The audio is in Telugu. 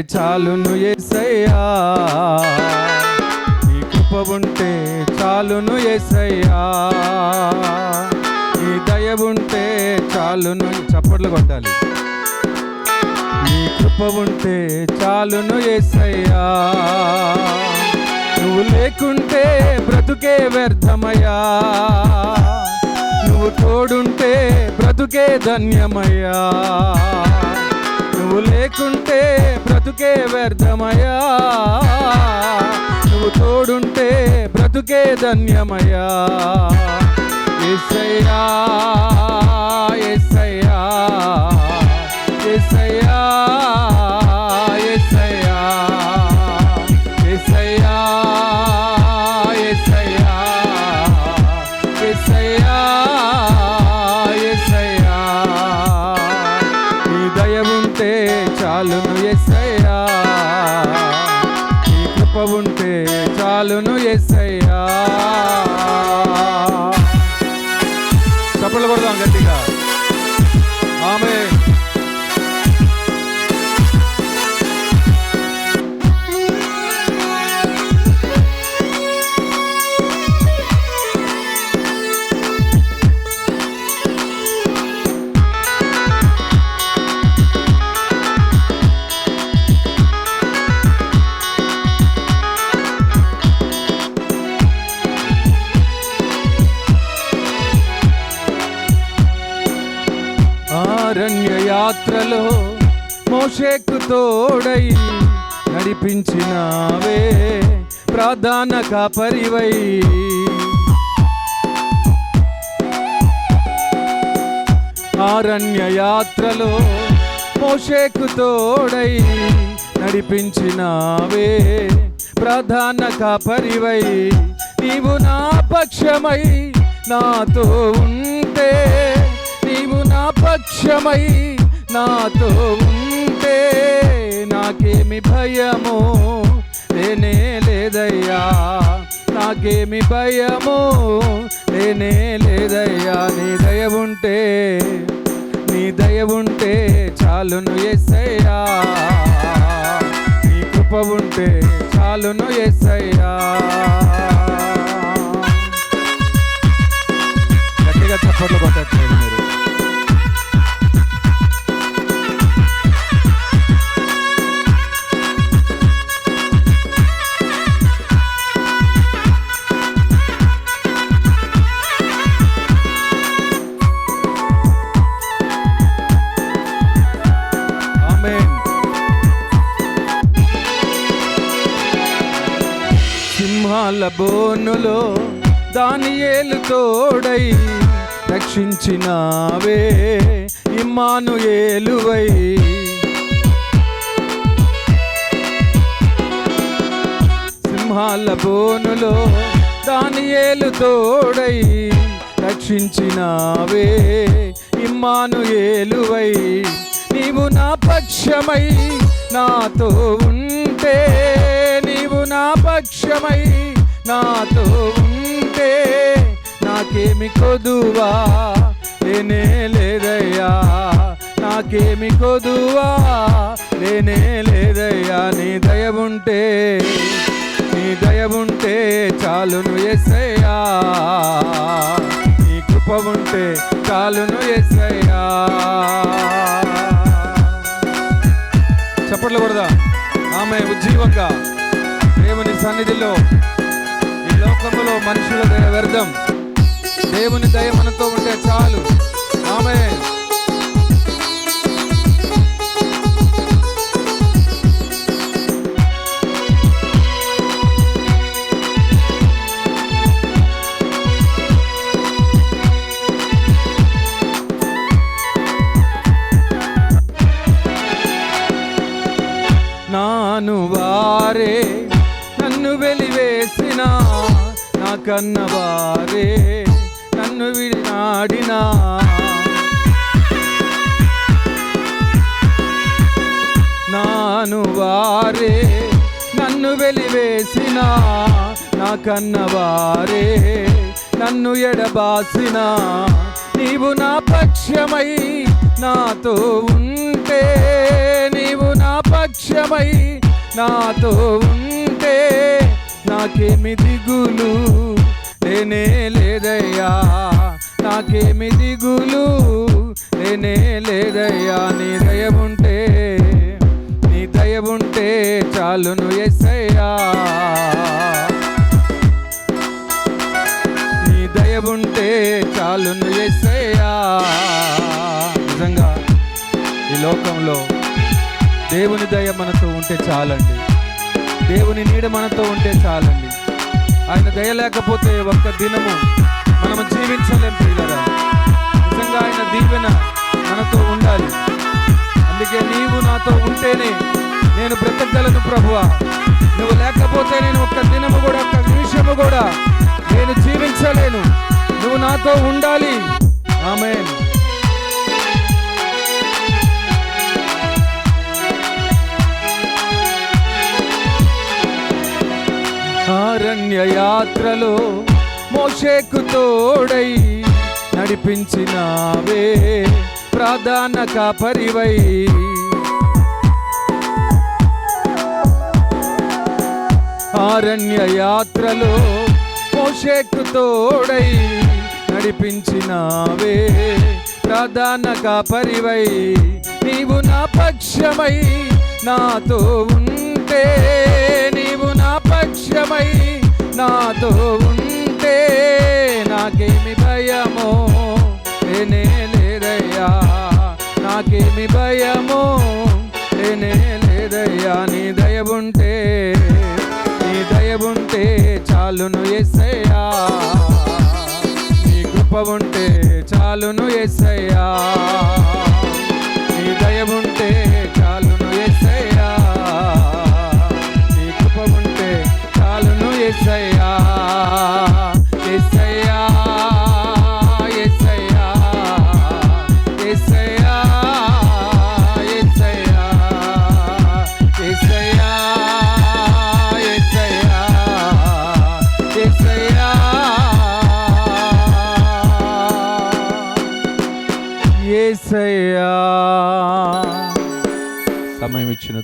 చాలును ఎసయ్యా ఈ కృప ఉంటే చాలును ఎసయ్యా ఈ దయ ఉంటే చాలును చప్పట్లు కొట్టాలి. నీ కృప ఉంటే చాలును ఎసయ్యా నువ్వు లేకుంటే బ్రతుకే వ్యర్థమయ్యా. నువ్వు తోడుంటే బ్రతుకే ధన్యమయ్యా. నువ్వు లేకుంటే బ్రతుకే వ్యర్థమయా నువ్వు తోడుంటే బ్రతుకే ధన్యమయా ఎస్సయ్యా ఎస్సయ్యా ఎస్సయ్యా ఎస్సయ్యా ఎస్సయ్యా ఎస్సయ్యా ఎస్సయ్యా ఎస్సయ్యా నీ దయ ఉంటే చాలును ఎస్సయ్యా కృప ఉంటే చాలును ఎస్సయ్యా. అరణ్య యాత్రలో మోషేకు తోడై నడిపించినావే ప్రధాన కాపరివై అరణ్య యాత్రలో మోషేకు తోడై నడిపించినావే ప్రధాన కాపరివై నీవు నా పక్షమై నాతో ఉంటే పక్షమై నాతో ఉంటే నాకేమి భయము? లేనే లేదయ్యా. నాకేమి భయము? లేనే లేదయ్యా. నీ దయ ఉంటే నీ దయ ఉంటే చాలును ఎస్సయ్యా. నీ కృప ఉంటే చాలును ఎస్సయ్యా. గట్టిగా చప్పట్లు కొట్ట సింహాల బోనులో దానియేలు తోడై రక్షించినావే ఇమ్మాను ఏలువై సింహాల బోనులో దానియేలు తోడై రక్షించినావే ఇమ్మాను ఏలువై నీవు నా పక్షమై నాతో ఉంటే నీవు నా పక్షమై నాతో ఉంటే నాకేమి కొదువా? లేనే లేదయ్యా. నాకేమి కొదువా? లేనే లేదయ్యా. నీ దయ ఉంటే నీ దయ ఉంటే చాలును ఎస్సయ్యా. నీ కృప ఉంటే చాలును ఎస్సయ్యా. చప్పట్లు కొడదా. ఆమె ఉజ్జీవంగా. దేవుని సన్నిధిలో ఈ లోకంలో మనుషుల దయ వ్యర్థం. దేవుని దయ మనతో ఉంటే చాలు. ఆమె నాను వారే నన్ను వెళ్ళి కన్నవారే కన్న వారే నన్ను విడినాడినా? నాను వారే నన్ను వెలివేసిన? నా కన్న వారే నన్ను ఎడబాసిన? నీవు నా పక్షమై నాతో ఉంటే నీవు నా పక్షమై నాతో ఉంటే నాకేమి దిగులు? లేనే లేదయ్యా. నాకేమి దిగులు? లేనే లేదయ్యా. నీ దయ నీ దయ చాలును ఎస్సయ్యా నీ దయ చాలును ఎస్సయ్యా నిజంగా ఈ లోకంలో దేవుని దయ మనతో ఉంటే చాలండి. దేవుని నీడ మనతో ఉంటే చాలండి. ఆయన దయ లేకపోతే ఒక్క దినము మనము జీవించలేం పిల్లరా నిజంగా ఆయన దీవెన మనతో ఉండాలి. అందుకే నీవు నాతో ఉంటేనే నేను బ్రతకగలను ప్రభువ. నువ్వు లేకపోతే నేను ఒక్క దినము కూడా ఒక్క నిమిషము కూడా నేను జీవించలేను. నువ్వు నాతో ఉండాలి. ఆమె అరణ్య యాత్రలో మోషేకు తోడై నడిపించినావే ప్రధాన కాపరివై. అరణ్య యాత్రలో మోషేకు తోడై నడిపించినావే ప్రధాన కాపరివై. నీవు నా పక్షమై నాతో ఉంటే నీవు నా పక్షమై నాతో ఉంటే నాకేమి భయమో? నేనే లేదయ్యా నాకేమి భయమో? నేనే లేదయ్యా నీ దయ ఉంటే నీ దయ ఉంటే చాలును ఎస్సయ్యా. నీ కృప ఉంటే చాలును ఎస్సయ్యా. నీ దయ ఉంటే ఏసయ్యా సమయం ఇచ్చిన